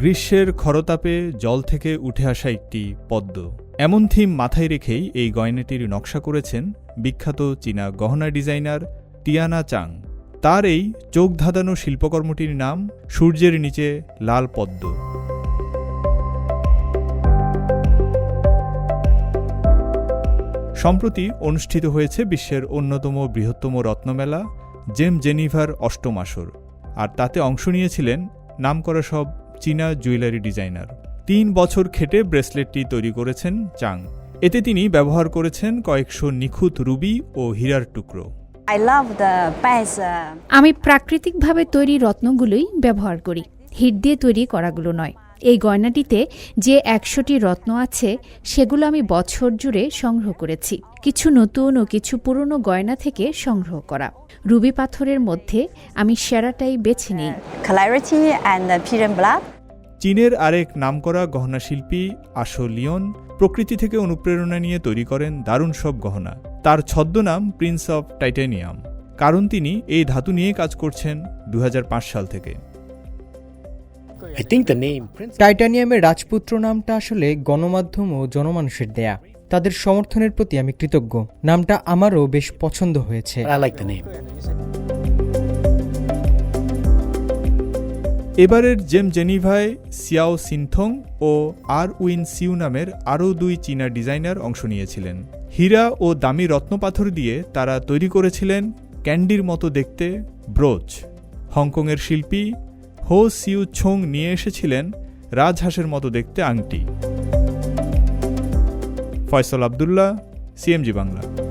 গ্রীষ্মের খরতাপে জল থেকে উঠে আসা একটি পদ্ম। এমন থিম মাথায় রেখেই এই গয়নাটির নকশা করেছেন বিখ্যাত চীনা গহনা ডিজাইনার টিয়ানা চাং। তার এই চোখ ধাঁধানো শিল্পকর্মটির নাম সূর্যের নিচে লাল পদ্ম। সম্প্রতি অনুষ্ঠিত হয়েছে বিশ্বের অন্যতম বৃহত্তম রত্নমেলা, জেম জেনিভার অষ্টম আসর। আর তাতে অংশ নিয়েছিলেন নামকরা সব চীনা জুয়েলারি ডিজাইনার। তিন বছর খেটে ব্রেসলেটটি তৈরি করেছেন চাং। এতে তিনি ব্যবহার করেছেন কয়েকশো নিখুঁত রুবি ও হীরার টুকরো. Uh, আমি প্রাকৃতিকভাবে তৈরি রত্নগুলোই ব্যবহার করি। হিট দিয়ে তৈরি করাগুলো নয়। এই গয়নাটিতে যে একশোটি রত্ন আছে সেগুলো আমি বছর জুড়ে সংগ্রহ করেছি। কিছু নতুন ও কিছু পুরনো গয়না থেকে সংগ্রহ করা। রুবি পাথরের মধ্যে আমি সেরাটাই বেছে নিই। চীনের আরেক নামকরা গহনা শিল্পী আশো লিওন প্রকৃতি থেকে অনুপ্রেরণা নিয়ে তৈরি করেন দারুণ সব গহনা। তার ছদ্মনাম প্রিন্স অফ টাইটানিয়াম কারণ তিনি এই ধাতু নিয়ে কাজ করছেন দু হাজার পাঁচ সাল থেকে। টাইটানিয়ামের রাজপুত্র নামটা আসলে গণমাধ্যম ও জনমানুষের দেয়া। তাদের সমর্থনের প্রতি আমি কৃতজ্ঞ। নামটা আমারও বেশ পছন্দ হয়েছে। I like the name. এবারের জেম জেনিভায় সিয়াও সিনথং ও আর উইন সিউ নামের আরও দুই চীনা ডিজাইনার অংশ নিয়েছিলেন। হীরা ও দামি রত্নপাথর দিয়ে তারা তৈরি করেছিলেন ক্যান্ডির মতো দেখতে ব্রোচ। হংকংয়ের শিল্পী হো সিউ ছোং নিয়ে এসেছিলেন রাজহাঁসের মতো দেখতে আংটি। ফয়সল আবদুল্লাহ সিএমজি বাংলা।